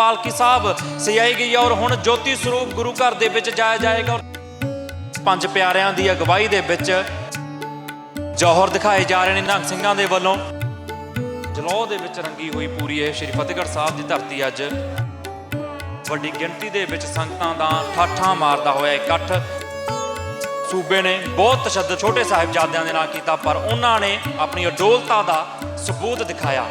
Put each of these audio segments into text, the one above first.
ਪਾਲਕੀ ਸਾਹਿਬ ਸਜਾਈ ਗਈ ਔਰ ਹੁਣ ਜੋਤੀ ਸਰੂਪ ਗੁਰੂ ਘਰ ਦੇ ਵਿੱਚ ਜਾਇਆ ਜਾਏਗਾ। ਪੰਜ ਪਿਆਰਿਆਂ ਦੀ ਅਗਵਾਈ ਦੇ ਵਿੱਚ ਜੌਹਰ ਦਿਖਾਏ ਜਾ ਰਹੇ ਨੇ ਨਿਹੰਗ ਸਿੰਘਾਂ ਦੇ ਵੱਲੋਂ। ਜਲੌ ਦੇ ਵਿੱਚ ਰੰਗੀ ਹੋਈ ਪੂਰੀ ਇਹ ਸ਼੍ਰੀ ਫਤਿਹਗੜ੍ਹ ਸਾਹਿਬ ਦੀ ਧਰਤੀ ਅੱਜ। ਵੱਡੀ ਗਿਣਤੀ ਦੇ ਵਿੱਚ ਸੰਗਤਾਂ ਦਾ ਠਾਠਾਂ ਮਾਰਦਾ ਹੋਇਆ ਇਕੱਠ। ਸੂਬੇ ਨੇ ਬਹੁਤ ਤਸ਼ੱਦਦ ਛੋਟੇ ਸਾਹਿਬਜ਼ਾਦਿਆਂ ਦੇ ਨਾਲ ਕੀਤਾ, ਪਰ ਉਹਨਾਂ ਨੇ ਆਪਣੀ ਅਡੋਲਤਾ ਦਾ ਸਬੂਤ ਦਿਖਾਇਆ।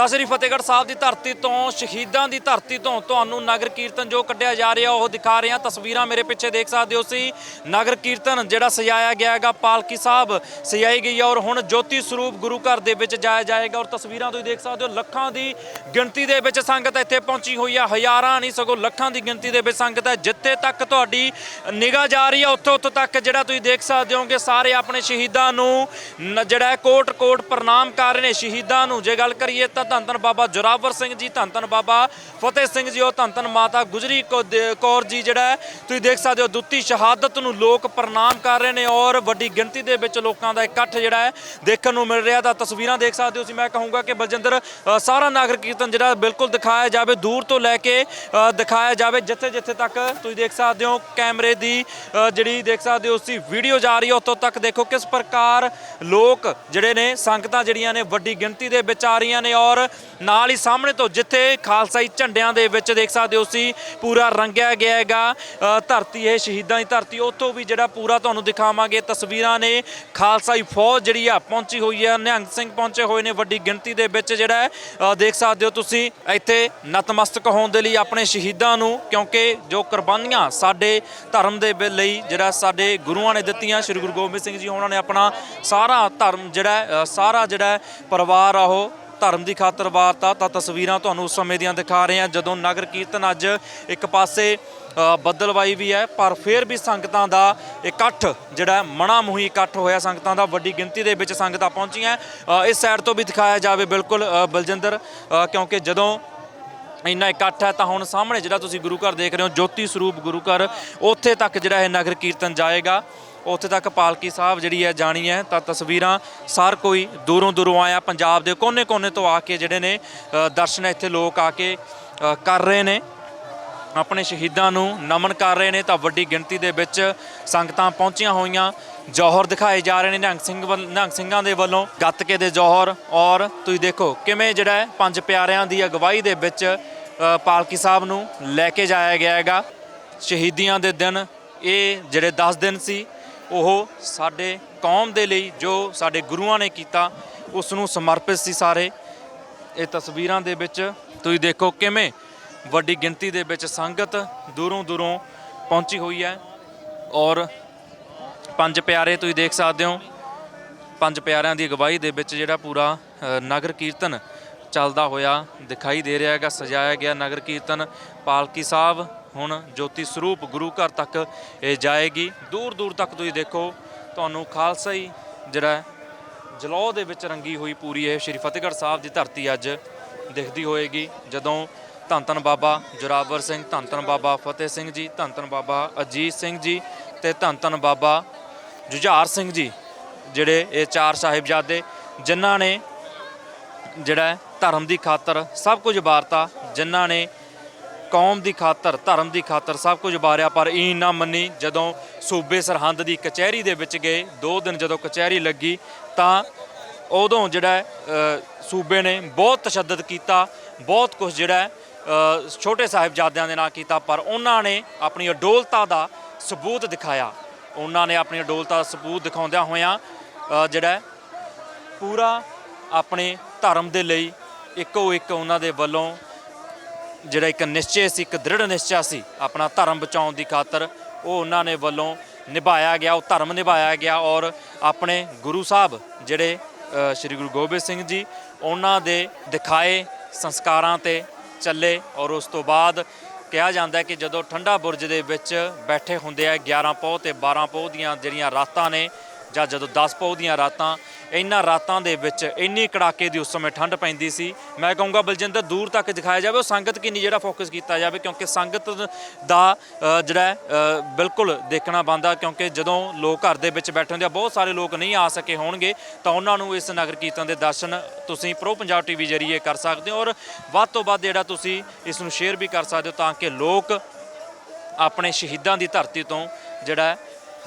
ਤਾਂ ਸ੍ਰੀ ਫਤਿਹਗੜ੍ਹ ਸਾਹਿਬ ਦੀ ਧਰਤੀ ਤੋਂ, ਸ਼ਹੀਦਾਂ ਦੀ ਧਰਤੀ ਤੋਂ ਤੁਹਾਨੂੰ ਨਗਰ ਕੀਰਤਨ ਜੋ ਕੱਢਿਆ ਜਾ ਰਿਹਾ, ਉਹ ਦਿਖਾ ਰਹੇ ਹਾਂ। ਤਸਵੀਰਾਂ ਮੇਰੇ ਪਿੱਛੇ ਦੇਖ ਸਕਦੇ ਹੋ ਸੀ ਨਗਰ ਕੀਰਤਨ ਜਿਹੜਾ ਸਜਾਇਆ ਗਿਆ ਹੈਗਾ, ਪਾਲਕੀ ਸਾਹਿਬ ਸਜਾਈ ਗਈ ਹੈ ਔਰ ਹੁਣ ਜੋਤੀ ਸਰੂਪ ਗੁਰੂ ਘਰ ਦੇ ਵਿੱਚ ਜਾਇਆ ਜਾਏਗਾ। ਔਰ ਤਸਵੀਰਾਂ ਤੁਸੀਂ ਦੇਖ ਸਕਦੇ ਹੋ, ਲੱਖਾਂ ਦੀ ਗਿਣਤੀ ਦੇ ਵਿੱਚ ਸੰਗਤ ਇੱਥੇ ਪਹੁੰਚੀ ਹੋਈ ਹੈ। ਹਜ਼ਾਰਾਂ ਨਹੀਂ, ਸਗੋਂ ਲੱਖਾਂ ਦੀ ਗਿਣਤੀ ਦੇ ਵਿੱਚ ਸੰਗਤ ਹੈ। ਜਿੱਥੇ ਤੱਕ ਤੁਹਾਡੀ ਨਿਗਾਹ ਜਾ ਰਹੀ ਹੈ, ਉੱਥੋਂ ਉੱਥੋਂ ਤੱਕ ਜਿਹੜਾ ਤੁਸੀਂ ਦੇਖ ਸਕਦੇ ਹੋਗੇ, ਸਾਰੇ ਆਪਣੇ ਸ਼ਹੀਦਾਂ ਨੂੰ ਨ- ਜਿਹੜਾ ਕੋਟ ਕੋਟ ਪ੍ਰਣਾਮ ਕਰ ਰਹੇ ਨੇ। ਸ਼ਹੀਦਾਂ ਨੂੰ ਜੇ ਗੱਲ ਕਰੀਏ ਤਾਂ ਧੰਨ ਧੰਨ ਬਾਬਾ ਜੋਰਾਵਰ ਸਿੰਘ ਜੀ ਧੰਨ ਧੰਨ ਬਾਬਾ ਫਤਿਹ ਸਿੰਘ ਜੀ ਉਹ ਧੰਨ ਧੰਨ ਮਾਤਾ ਗੁਜਰੀ ਕੌ- ਦੇ- ਕੌਰ ਜੀ ਜਿਹੜਾ ਤੁਸੀਂ ਦੇਖ ਸਕਦੇ ਹੋ ਦੁੱਤੀ ਸ਼ਹਾਦਤ ਨੂੰ ਲੋਕ ਪ੍ਰਣਾਮ ਕਰ ਰਹੇ ਨੇ, ਔਰ ਵੱਡੀ ਗਿਣਤੀ ਦੇ ਵਿੱਚ ਲੋਕਾਂ ਦਾ ਇਕੱਠ ਜਿਹੜਾ ਹੈ ਦੇਖਣ ਨੂੰ ਮਿਲ ਰਿਹਾ ਤਾਂ ਤਸਵੀਰਾਂ ਦੇਖ ਸਕਦੇ ਹੋ ਤੁਸੀਂ। ਮੈਂ ਕਹੂੰਗਾ ਕਿ ਬਲਜਿੰਦਰ ਸਾਰਾ ਨਾਗਰ ਕੀਰਤਨ ਜਿਹੜਾ ਬਿਲਕੁਲ ਦਿਖਾਇਆ ਜਾਵੇ, ਦੂਰ ਤੋਂ ਲੈ ਕੇ ਦਿਖਾਇਆ ਜਾਵੇ ਜਿੱਥੇ ਜਿੱਥੇ ਤੱਕ ਤੁਸੀਂ ਦੇਖ ਸਕਦੇ ਹੋ ਕੈਮਰੇ ਦੀ ਜਿਹੜੀ ਦੇਖ ਸਕਦੇ ਹੋ ਉਸਦੀ ਵੀਡੀਓ ਜਾ ਰਹੀ ਹੈ, ਉੱਥੋਂ ਤੱਕ ਦੇਖੋ ਕਿਸ ਪ੍ਰਕਾਰ ਲੋਕ ਜਿਹੜੇ ਨੇ, ਸੰਗਤਾਂ ਜਿਹੜੀਆਂ ਨੇ ਵੱਡੀ ਗਿਣਤੀ ਦੇ ਵਿੱਚ ਆ ਰਹੀਆਂ ਨੇ, ਔਰ ਔਰ ਨਾਲ ਹੀ ਸਾਹਮਣੇ ਤੋਂ ਜਿੱਥੇ ਖਾਲਸਾਈ ਝੰਡਿਆਂ ਦੇ ਵਿੱਚ ਦੇਖ ਸਕਦੇ ਹੋ ਸੀ ਪੂਰਾ ਰੰਗਿਆ ਗਿਆ ਹੈਗਾ ਧਰਤੀ ਇਹ ਸ਼ਹੀਦਾਂ ਦੀ ਧਰਤੀ, ਉੱਥੋਂ ਵੀ ਜਿਹੜਾ ਪੂਰਾ ਤੁਹਾਨੂੰ ਦਿਖਾਵਾਂਗੇ, ਤਸਵੀਰਾਂ ਨੇ, ਖਾਲਸਾਈ ਫੌਜ ਜਿਹੜੀ ਆ ਪਹੁੰਚੀ ਹੋਈ ਹੈ ਨਿਹੰਗ ਸਿੰਘ ਪਹੁੰਚੇ ਹੋਏ ਨੇ, ਵੱਡੀ ਗਿਣਤੀ ਦੇ ਵਿੱਚ ਜਿਹੜਾ ਦੇਖ ਸਕਦੇ ਹੋ ਤੁਸੀਂ, ਇੱਥੇ ਨਤਮਸਤਕ ਹੋਣ ਦੇ ਲਈ ਆਪਣੇ ਸ਼ਹੀਦਾਂ ਨੂੰ, ਕਿਉਂਕਿ ਜੋ ਕੁਰਬਾਨੀਆਂ ਸਾਡੇ ਧਰਮ ਦੇ ਲਈ ਜਿਹੜਾ ਸਾਡੇ ਗੁਰੂਆਂ ਨੇ ਦਿੱਤੀਆਂ, ਸ੍ਰੀ ਗੁਰੂ ਗੋਬਿੰਦ ਸਿੰਘ ਜੀ ਉਹਨਾਂ ਨੇ ਆਪਣਾ ਸਾਰਾ ਧਰਮ ਜਿਹੜਾ ਸਾਰਾ ਜਿਹੜਾ ਪਰਿਵਾਰ ਆ ਉਹ ਧਰਮ ਦੀ ਖਾਤਰ ਵਾਰਤਾ ਤਾਂ ਤਸਵੀਰਾਂ ਤੁਹਾਨੂੰ ਉਸ ਸਮੇਂ ਦੀਆਂ ਦਿਖਾ ਰਹੇ ਹਾਂ ਜਦੋਂ ਨਗਰ ਕੀਰਤਨ ਅੱਜ ਇੱਕ ਪਾਸੇ ਅ, ਬੱਦਲਵਾਈ ਵੀ ਹੈ ਪਰ ਫਿਰ ਵੀ ਸੰਗਤਾਂ ਦਾ ਇਕੱਠ ਜਿਹੜਾ ਮਣਾ ਮੁਹੀ ਇਕੱਠ ਹੋਇਆ। ਸੰਗਤਾਂ ਦਾ ਵੱਡੀ ਗਿਣਤੀ ਦੇ ਵਿੱਚ ਸੰਗਤਾਂ ਪਹੁੰਚੀਆਂ ਇਸ ਸਾਈਡ ਤੋਂ ਵੀ ਦਿਖਾਇਆ ਜਾਵੇ ਬਿਲਕੁਲ ਬਲਜਿੰਦਰ ਕਿਉਂਕਿ ਜਦੋਂ ਇੰਨਾ ਇਕੱਠ ਹੈ ਤਾਂ ਹੁਣ ਸਾਹਮਣੇ ਜਿਹੜਾ ਤੁਸੀਂ ਗੁਰੂ ਘਰ ਦੇਖ ਰਹੇ ਹੋ ਜੋਤੀ ਸਰੂਪ ਗੁਰੂ ਘਰ ਉੱਥੇ ਤੱਕ ਜਿਹੜਾ ਇਹ ਨਗਰ ਕੀਰਤਨ ਜਾਏਗਾ। ਉੱਥੇ ਤੱਕ ਪਾਲਕੀ ਸਾਹਿਬ ਜਿਹੜੀ ਹੈ ਜਾਣੀ ਹੈ, ਤਾਂ ਤਸਵੀਰਾਂ ਸਾਰ ਕੋਈ ਦੂਰੋਂ ਦੂਰੋਂ ਆਇਆ, ਪੰਜਾਬ ਦੇ ਕੋਨੇ-ਕੋਨੇ ਤੋਂ ਆ ਕੇ ਜਿਹੜੇ ਨੇ ਦਰਸ਼ਨ ਇੱਥੇ ਲੋਕ ਆ ਕੇ ਕਰ ਰਹੇ ਨੇ। ਆਪਣੇ ਸ਼ਹੀਦਾਂ ਨੂੰ ਨਮਨ ਕਰ ਰਹੇ ਨੇ, ਤਾਂ ਵੱਡੀ ਗਿਣਤੀ ਦੇ ਵਿੱਚ ਸੰਗਤਾਂ ਪਹੁੰਚੀਆਂ ਹੋਈਆਂ। ਜੌਹਰ ਦਿਖਾਏ ਜਾ ਰਹੇ ਨੇ ਨਿਹੰਗ ਸਿੰਘ ਵੱਲ- ਨਿਹੰਗ ਸਿੰਘਾਂ ਦੇ ਵੱਲੋਂ। ਗੱਤਕੇ ਦੇ ਜੌਹਰ, ਔਰ ਤੁਸੀਂ ਦੇਖੋ ਕਿਵੇਂ ਜਿਹੜਾ ਪੰਜ ਪਿਆਰਿਆਂ ਦੀ ਅਗਵਾਈ ਦੇ ਵਿੱਚ ਪਾਲਕੀ ਸਾਹਿਬ ਨੂੰ ਲੈ ਕੇ ਜਾਇਆ ਗਿਆ ਹੈਗਾ ਸ਼ਹੀਦੀਆਂ ਦੇ ਦਿਨ, ਇਹ ਜਿਹੜੇ 10 ਦਿਨ ਸੀ ਉਹ ਸਾਡੇ ਕੌਮ ਦੇ ਲਈ ਜੋ ਸਾਡੇ ਗੁਰੂਆਂ ਨੇ ਕੀਤਾ ਉਸ ਨੂੰ ਸਮਰਪਿਤ ਸੀ ਸਾਰੇ। ਇਹ ਤਸਵੀਰਾਂ ਦੇ ਵਿੱਚ ਤੁਸੀਂ ਦੇਖੋ ਕਿਵੇਂ ਵੱਡੀ ਗਿਣਤੀ ਦੇ ਵਿੱਚ ਸੰਗਤ ਦੂਰੋਂ ਦੂਰੋਂ ਪਹੁੰਚੀ ਹੋਈ ਹੈ। ਔਰ ਪੰਜ ਪਿਆਰੇ ਤੁਸੀਂ ਦੇਖ ਸਕਦੇ ਹੋ। ਪੰਜ ਪਿਆਰਿਆਂ ਦੀ ਅਗਵਾਈ ਦੇ ਵਿੱਚ ਜਿਹੜਾ ਪੂਰਾ ਨਗਰ ਕੀਰਤਨ ਚੱਲਦਾ ਹੋਇਆ ਦਿਖਾਈ ਦੇ ਰਿਹਾ ਹੈਗਾ, ਸਜਾਇਆ ਗਿਆ ਨਗਰ ਕੀਰਤਨ। ਪਾਲਕੀ ਸਾਹਿਬ ਹੁਣ ਜੋਤੀ ਸਰੂਪ ਗੁਰੂ ਘਰ ਤੱਕ ਇਹ ਜਾਏਗੀ। ਦੂਰ ਦੂਰ ਤੱਕ ਤੁਸੀਂ ਦੇਖੋ, ਤੁਹਾਨੂੰ ਖਾਲਸਾ ਹੀ ਜਿਹੜਾ ਜਲੌ ਦੇ ਵਿੱਚ ਰੰਗੀ ਹੋਈ ਪੂਰੀ ਇਹ ਸ਼੍ਰੀ ਫਤਿਹਗੜ੍ਹ ਸਾਹਿਬ ਦੀ ਧਰਤੀ ਅੱਜ ਦਿਖਦੀ ਹੋਏਗੀ। ਜਦੋਂ ਧੰਨ ਧੰਨ ਬਾਬਾ ਜੋਰਾਵਰ ਸਿੰਘ, ਧੰਨ ਧੰਨ ਬਾਬਾ ਫਤਿਹ ਸਿੰਘ ਜੀ, ਧੰਨ ਧੰਨ ਬਾਬਾ ਅਜੀਤ ਸਿੰਘ ਜੀ ਤੇ ਧੰਨ ਧੰਨ ਬਾਬਾ ਜੁਝਾਰ ਸਿੰਘ ਜੀ, ਜਿਹੜੇ ਇਹ ਚਾਰ ਸਾਹਿਬਜ਼ਾਦੇ, ਜਿਨ੍ਹਾਂ ਨੇ ਜਿਹੜਾ ਧਰਮ ਦੀ ਖਾਤਰ ਸਭ ਕੁਝ ਵਾਰਤਾ, ਜਿਨ੍ਹਾਂ ਨੇ ਕੌਮ ਦੀ ਖਾਤਰ, ਧਰਮ ਦੀ ਖਾਤਰ ਸਭ ਕੁਝ ਵਾਰਿਆ ਪਰ ਇਹ ਨਾ ਮੰਨੀ ਜਦੋਂ ਸੂਬੇ ਸਰਹੰਦ ਦੀ ਕਚਹਿਰੀ ਦੇ ਵਿੱਚ ਗਏ, ਦੋ ਦਿਨ ਜਦੋਂ ਕਚਹਿਰੀ ਲੱਗੀ, ਤਾਂ ਉਦੋਂ ਜਿਹੜਾ ਸੂਬੇ ਨੇ ਬਹੁਤ ਤਸ਼ੱਦਦ ਕੀਤਾ, ਬਹੁਤ ਕੁਝ ਜਿਹੜਾ ਛੋਟੇ ਸਾਹਿਬਜ਼ਾਦਿਆਂ ਦੇ ਨਾਲ ਕੀਤਾ, ਪਰ ਉਹਨਾਂ ਨੇ ਆਪਣੀ ਅਡੋਲਤਾ ਦਾ ਸਬੂਤ ਦਿਖਾਇਆ। ਉਹਨਾਂ ਨੇ ਆਪਣੀ ਅਡੋਲਤਾ ਦਾ ਸਬੂਤ ਦਿਖਾਉਂਦਿਆਂ ਹੋਇਆਂ ਜਿਹੜਾ ਪੂਰਾ ਆਪਣੇ ਧਰਮ ਦੇ ਲਈ ਇੱਕੋ ਇੱਕ ਉਹਨਾਂ ਦੇ ਵੱਲੋਂ ਜਿਹੜਾ ਇੱਕ ਨਿਸ਼ਚੈ ਸੀ, ਇੱਕ ਦ੍ਰਿੜ ਨਿਸ਼ਚਾ ਸੀ, ਆਪਣਾ ਧਰਮ ਬਚਾਉਣ ਦੀ ਖਾਤਰ ਉਹ ਉਹਨਾਂ ਨੇ ਵੱਲੋਂ ਨਿਭਾਇਆ ਗਿਆ, ਉਹ ਧਰਮ ਨਿਭਾਇਆ ਗਿਆ ਔਰ ਆਪਣੇ ਗੁਰੂ ਸਾਹਿਬ ਜਿਹੜੇ ਸ੍ਰੀ ਗੁਰੂ ਗੋਬਿੰਦ ਸਿੰਘ ਜੀ, ਉਹਨਾਂ ਦੇ ਦਿਖਾਏ ਸੰਸਕਾਰਾਂ ਤੇ ਚੱਲੇ ਔਰ ਉਸ ਤੋਂ ਬਾਅਦ ਕਿਹਾ ਜਾਂਦਾ ਕਿ ਜਦੋਂ ਠੰਡਾ ਬੁਰਜ ਦੇ ਵਿੱਚ ਬੈਠੇ ਹੁੰਦੇ ਆ 11 ਪੋਹ ਤੇ 12 ਪੋਹ ਦੀਆਂ ਜਿਹੜੀਆਂ ਰਾਤਾਂ ਨੇ ਜਾਂ ਜਦੋਂ 10 ਪੌ ਦੀਆਂ ਰਾਤਾਂ ਇਹਨਾਂ ਰਾਤਾਂ ਦੇ ਵਿੱਚ ਇੰਨੀ ਕੜਾਕੇ ਦੀ ਉਸ ਸਮੇਂ ਠੰਡ ਪੈਂਦੀ ਸੀ। ਮੈਂ ਕਹੂੰਗਾ, ਬਲਜਿੰਦਰ, ਦੂਰ ਤੱਕ ਦਿਖਾਇਆ ਜਾਵੇ। ਉਹ ਸੰਗਤ ਕਿੰਨੀ ਜਿਹੜਾ ਫੋਕਸ ਕੀਤਾ ਜਾਵੇ, ਕਿਉਂਕਿ ਸੰਗਤ ਦਾ ਜਿਹੜਾ ਬਿਲਕੁਲ ਦੇਖਣਾ ਬੰਦਾ ਕਿਉਂਕਿ ਜਦੋਂ ਲੋਕ ਘਰ ਦੇ ਵਿੱਚ ਬੈਠੇ ਹੁੰਦੇ ਆ, ਬਹੁਤ ਸਾਰੇ ਲੋਕ ਨਹੀਂ ਆ ਸਕੇ ਹੋਣਗੇ, ਤਾਂ ਉਹਨਾਂ ਨੂੰ ਇਸ ਨਗਰ ਕੀਰਤਨ ਦੇ ਦਰਸ਼ਨ ਤੁਸੀਂ ਪ੍ਰੋ ਪੰਜਾਬ ਟੀਵੀ ਜਰੀਏ ਕਰ ਸਕਦੇ ਹੋ ਔਰ ਵੱਧ ਤੋਂ ਵੱਧ ਜਿਹੜਾ ਤੁਸੀਂ ਇਸ ਨੂੰ ਸ਼ੇਅਰ ਵੀ ਕਰ ਸਕਦੇ ਹੋ, ਤਾਂ ਕਿ ਲੋਕ ਆਪਣੇ ਸ਼ਹੀਦਾਂ ਦੀ ਧਰਤੀ ਤੋਂ ਜਿਹੜਾ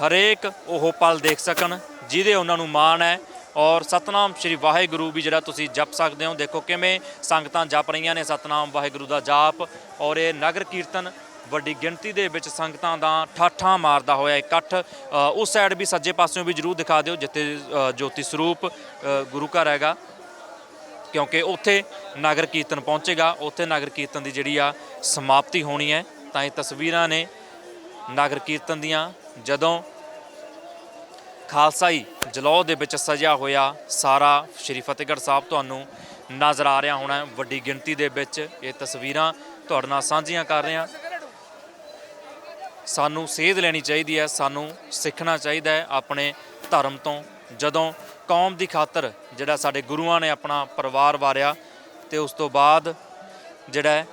ਹਰੇਕ ਉਹ ਪਲ ਦੇਖ ਸਕਣ, ਜਿਹਦੇ ਉਹਨਾਂ ਨੂੰ ਮਾਣ ਹੈ। ਔਰ ਸਤਨਾਮ ਸ੍ਰੀ ਵਾਹਿਗੁਰੂ ਵੀ ਜਿਹੜਾ ਤੁਸੀਂ ਜਪ ਸਕਦੇ ਹੋ, ਦੇਖੋ ਕਿਵੇਂ ਸੰਗਤਾਂ ਜਪ ਰਹੀਆਂ ਨੇ, ਸਤਨਾਮ ਵਾਹਿਗੁਰੂ ਦਾ ਜਾਪ ਔਰ ਇਹ ਨਗਰ ਕੀਰਤਨ ਵੱਡੀ ਗਿਣਤੀ ਦੇ ਵਿੱਚ ਸੰਗਤਾਂ ਦਾ ਠਾਠਾਂ ਮਾਰਦਾ ਹੋਇਆ ਇਕੱਠ। ਉਸ ਸਾਈਡ ਵੀ ਸੱਜੇ ਪਾਸਿਓਂ ਵੀ ਜਰੂਰ ਦਿਖਾ ਦਿਓ, ਜਿੱਥੇ ਜੋਤੀ ਸਰੂਪ ਗੁਰੂ ਘਰ ਹੈਗਾ। ਕਿਉਂਕਿ ਉੱਥੇ ਨਗਰ ਕੀਰਤਨ ਪਹੁੰਚੇਗਾ, ਉੱਥੇ ਨਗਰ ਕੀਰਤਨ ਦੀ ਜਿਹੜੀ ਆ ਸਮਾਪਤੀ ਹੋਣੀ ਹੈ। ਤਾਂ ਇਹ ਤਸਵੀਰਾਂ ਨੇ ਨਗਰ ਕੀਰਤਨ ਦੀਆਂ, ਜਦੋਂ ਖਾਲਸਾਈ ਜਲੌ ਦੇ ਵਿੱਚ ਸਜਿਆ ਹੋਇਆ ਸਾਰਾ ਸ਼੍ਰੀ ਫਤਿਹਗੜ੍ਹ ਸਾਹਿਬ ਤੁਹਾਨੂੰ ਨਜ਼ਰ ਆ ਰਿਹਾ ਹੋਣਾ ਵੱਡੀ ਗਿਣਤੀ ਦੇ ਵਿੱਚ ਇਹ ਤਸਵੀਰਾਂ ਤੁਹਾਡੇ ਨਾਲ ਸਾਂਝੀਆਂ ਕਰ ਰਹੇ ਹਾਂ। ਸਾਨੂੰ ਸੇਧ ਲੈਣੀ ਚਾਹੀਦੀ ਹੈ, ਸਾਨੂੰ ਸਿੱਖਣਾ ਚਾਹੀਦਾ ਹੈ ਆਪਣੇ ਧਰਮ ਤੋਂ। ਜਦੋਂ ਕੌਮ ਦੀ ਖਾਤਰ ਜਿਹੜਾ ਸਾਡੇ ਗੁਰੂਆਂ ਨੇ ਆਪਣਾ ਪਰਿਵਾਰ ਵਾਰਿਆ ਤੇ ਉਸ ਤੋਂ ਬਾਅਦ ਜਿਹੜਾ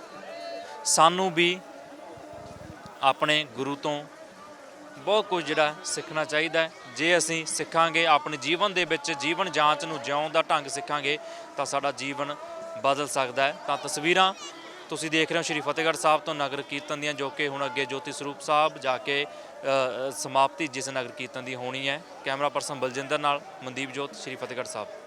ਸਾਨੂੰ ਵੀ ਆਪਣੇ ਗੁਰੂ ਤੋਂ ਬਹੁਤ ਕੁਝ ਜਿਹੜਾ ਸਿੱਖਣਾ ਚਾਹੀਦਾ ਹੈ। ਜੇ ਅਸੀਂ ਸਿੱਖਾਂਗੇ, ਆਪਣੇ ਜੀਵਨ ਦੇ ਵਿੱਚ ਜੀਵਨ ਜਾਂਚ ਨੂੰ ਜਿਉਣ ਦਾ ਢੰਗ ਸਿੱਖਾਂਗੇ, ਤਾਂ ਸਾਡਾ ਜੀਵਨ ਬਦਲ ਸਕਦਾ ਹੈ। ਤਾਂ ਤਸਵੀਰਾਂ ਤੁਸੀਂ ਦੇਖ ਰਹੇ ਹੋ ਸ਼੍ਰੀ ਫਤਿਹਗੜ੍ਹ ਸਾਹਿਬ ਤੋਂ ਨਗਰ ਕੀਰਤਨ ਦੀਆਂ, ਜੋ ਕਿ ਹੁਣ ਅੱਗੇ ਜੋਤੀ ਸਰੂਪ ਸਾਹਿਬ ਜਾ ਕੇ ਸਮਾਪਤੀ ਜਿਸ ਨਗਰ ਕੀਰਤਨ ਦੀ ਹੋਣੀ ਹੈ। ਕੈਮਰਾ ਪਰਸਨ ਬਲਜਿੰਦਰ ਨਾਲ, ਮਨਦੀਪ ਜੋਤ, ਸ਼੍ਰੀ ਫਤਿਹਗੜ੍ਹ ਸਾਹਿਬ।